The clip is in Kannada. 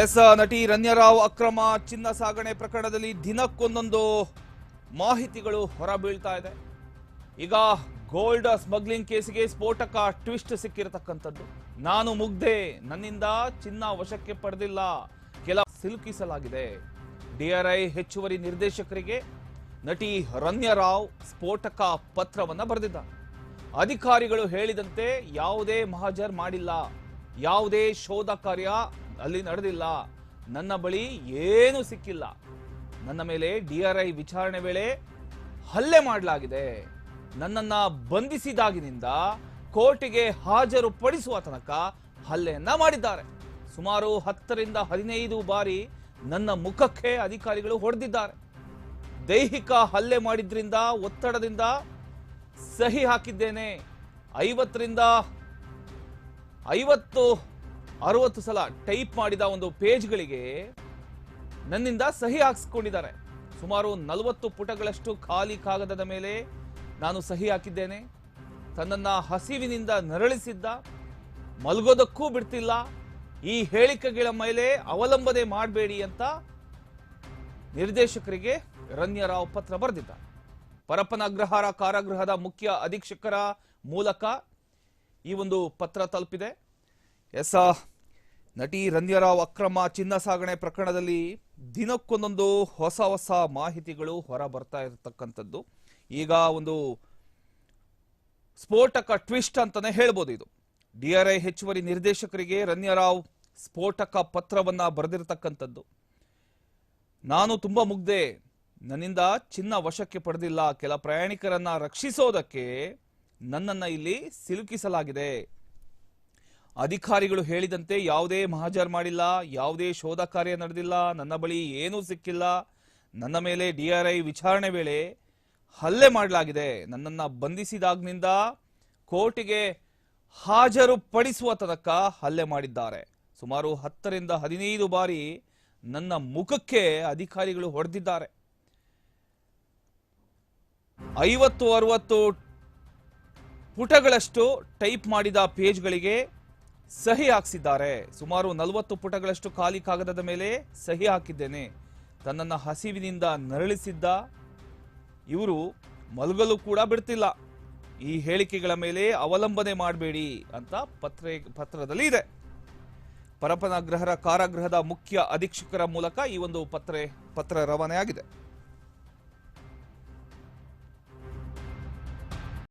ಎಸ್, ನಟಿ ರನ್ಯರಾವ್ ಅಕ್ರಮ ಚಿನ್ನ ಸಾಗಣೆ ಪ್ರಕರಣದಲ್ಲಿ ದಿನಕ್ಕೊಂದೊಂದು ಮಾಹಿತಿಗಳು ಹೊರಬೀಳ್ತಾ ಇದೆ. ಈಗ ಗೋಲ್ಡ್ ಸ್ಮಗ್ಲಿಂಗ್ ಕೇಸಿಗೆ ಸ್ಫೋಟಕ ಟ್ವಿಸ್ಟ್ ಸಿಕ್ಕಿರತಕ್ಕಂಥದ್ದು. ನಾನು ಮುಗ್ದೆ ನನ್ನಿಂದ ಚಿನ್ನ ವಶಕ್ಕೆ ಪಡೆದಿಲ್ಲ, ಕೆಲ ಸಿಲುಕಿಸಲಾಗಿದೆ. ಡಿಆರ್ಐ ಹೆಚ್ಚುವರಿ ನಿರ್ದೇಶಕರಿಗೆ ನಟಿ ರನ್ಯರಾವ್ ಸ್ಫೋಟಕ ಪತ್ರವನ್ನು ಬರೆದಿದ್ದಾರೆ. ಅಧಿಕಾರಿಗಳು ಹೇಳಿದಂತೆ ಯಾವುದೇ ಮಹಾಜರ್ ಮಾಡಿಲ್ಲ, ಯಾವುದೇ ಶೋಧ ಕಾರ್ಯ ಅಲ್ಲಿ ನಡೆದಿಲ್ಲ. ನನ್ನ ಬಳಿ ಏನೂ ಸಿಕ್ಕಿಲ್ಲ. ನನ್ನ ಮೇಲೆ ಡಿಆರ್ಐ ವಿಚಾರಣೆ ವೇಳೆ ಹಲ್ಲೆ ಮಾಡಲಾಗಿದೆ. ನನ್ನನ್ನ ಬಂಧಿಸಿದಾಗಿನಿಂದ ಕೋರ್ಟಿಗೆ ಹಾಜರು ಪಡಿಸುವ ತನಕ ಹಲ್ಲೆಯನ್ನ ಮಾಡಿದ್ದಾರೆ. ಸುಮಾರು ಹತ್ತರಿಂದ ಹದಿನೈದು ಬಾರಿ ನನ್ನ ಮುಖಕ್ಕೆ ಅಧಿಕಾರಿಗಳು ಹೊಡೆದಿದ್ದಾರೆ. ದೈಹಿಕ ಹಲ್ಲೆ ಮಾಡಿದ್ರಿಂದ, ಒತ್ತಡದಿಂದ ಸಹಿ ಹಾಕಿದ್ದೇನೆ. ಐವತ್ತರಿಂದ ಐವತ್ತು ಅರವತ್ತು ಸಲ ಟೈಪ್ ಮಾಡಿದ ಒಂದು ಪೇಜ್ಗಳಿಗೆ ನನ್ನಿಂದ ಸಹಿ ಹಾಕಿಸ್ಕೊಂಡಿದ್ದಾರೆ. ಸುಮಾರು ನಲವತ್ತು ಪುಟಗಳಷ್ಟು ಖಾಲಿ ಕಾಗದದ ಮೇಲೆ ನಾನು ಸಹಿ ಹಾಕಿದ್ದೇನೆ. ತನ್ನನ್ನ ಹಸಿವಿನಿಂದ ನರಳಿಸಿದ್ದ, ಮಲಗೋದಕ್ಕೂ ಬಿಡ್ತಿಲ್ಲ, ಈ ಹೇಳಿಕೆಗಳ ಮೇಲೆ ಅವಲಂಬನೆ ಮಾಡಬೇಡಿ ಅಂತ ನಿರ್ದೇಶಕರಿಗೆ ರಣ್ಯರಾವ್ ಪತ್ರ ಬರೆದಿದ್ದ ಪರಪ್ಪನ ಅಗ್ರಹಾರ ಕಾರಾಗೃಹದ ಮುಖ್ಯ ಅಧೀಕ್ಷಕರ ಮೂಲಕ ಈ ಒಂದು ಪತ್ರ ತಲುಪಿದೆ. ಎಸ್ ನಟಿ ರಣ್ಯರಾವ್ ಅಕ್ರಮ ಚಿನ್ನ ಸಾಗಣೆ ಪ್ರಕರಣದಲ್ಲಿ ದಿನಕ್ಕೊಂದೊಂದು ಹೊಸ ಹೊಸ ಮಾಹಿತಿಗಳು ಹೊರ ಬರ್ತಾ ಇರತಕ್ಕಂಥದ್ದು. ಈಗ ಒಂದು ಸ್ಫೋಟಕ ಟ್ವಿಸ್ಟ್ ಅಂತಾನೆ ಹೇಳ್ಬೋದು ಇದು. ಡಿಆರ್ಐ ಹೆಚ್ಚುವರಿ ನಿರ್ದೇಶಕರಿಗೆ ರನ್ಯರಾವ್ ಸ್ಫೋಟಕ ಪತ್ರವನ್ನ ಬರೆದಿರತಕ್ಕಂಥದ್ದು. ನಾನು ತುಂಬಾ ಮುಗ್ದೆ ನನ್ನಿಂದ ಚಿನ್ನ ವಶಕ್ಕೆ ಪಡೆದಿಲ್ಲ. ಕೆಲ ಪ್ರಯಾಣಿಕರನ್ನ ರಕ್ಷಿಸೋದಕ್ಕೆ ನನ್ನನ್ನು ಇಲ್ಲಿ ಸಿಲುಕಿಸಲಾಗಿದೆ. ಅಧಿಕಾರಿಗಳು ಹೇಳಿದಂತೆ ಯಾವುದೇ ಮಹಾಜರ್ ಮಾಡಿಲ್ಲ, ಯಾವುದೇ ಶೋಧ ಕಾರ್ಯ ನಡೆದಿಲ್ಲ, ನನ್ನ ಬಳಿ ಏನೂ ಸಿಕ್ಕಿಲ್ಲ. ನನ್ನ ಮೇಲೆ ಡಿಆರ್ಐ ವಿಚಾರಣೆ ವೇಳೆ ಹಲ್ಲೆ ಮಾಡಲಾಗಿದೆ. ನನ್ನನ್ನು ಬಂಧಿಸಿದಾಗ್ನಿಂದ ಕೋರ್ಟಿಗೆ ಹಾಜರು ಪಡಿಸುವ ತನಕ ಹಲ್ಲೆ ಮಾಡಿದ್ದಾರೆ. ಸುಮಾರು ಹತ್ತರಿಂದ ಹದಿನೈದು ಬಾರಿ ನನ್ನ ಮುಖಕ್ಕೆ ಅಧಿಕಾರಿಗಳು ಹೊಡೆದಿದ್ದಾರೆ. ಐವತ್ತು, ಅರವತ್ತು ಪುಟಗಳಷ್ಟು ಟೈಪ್ ಮಾಡಿದ ಪೇಜ್ಗಳಿಗೆ ಸಹಿ ಹಾಕ್ಸಿದ್ದಾರೆ. ಸುಮಾರು ನಲವತ್ತು ಪುಟಗಳಷ್ಟು ಖಾಲಿ ಕಾಗದದ ಮೇಲೆ ಸಹಿ ಹಾಕಿದ್ದೇನೆ. ತನ್ನನ್ನು ಹಸಿವಿನಿಂದ ನರಳಿಸಿದ್ದ ಇವರು ಮಲಗಲು ಕೂಡ ಬಿಡ್ತಿಲ್ಲ. ಈ ಹೇಳಿಕೆಗಳ ಮೇಲೆ ಅವಲಂಬನೆ ಮಾಡಬೇಡಿ ಅಂತ ಪತ್ರ, ಪತ್ರದಲ್ಲಿ ಇದೆ. ಪರಪನ ಗ್ರಹರ ಕಾರಾಗೃಹದ ಮುಖ್ಯ ಅಧೀಕ್ಷಕರ ಮೂಲಕ ಈ ಒಂದು ಪತ್ರ ಪತ್ರ ರವಾನೆಯಾಗಿದೆ.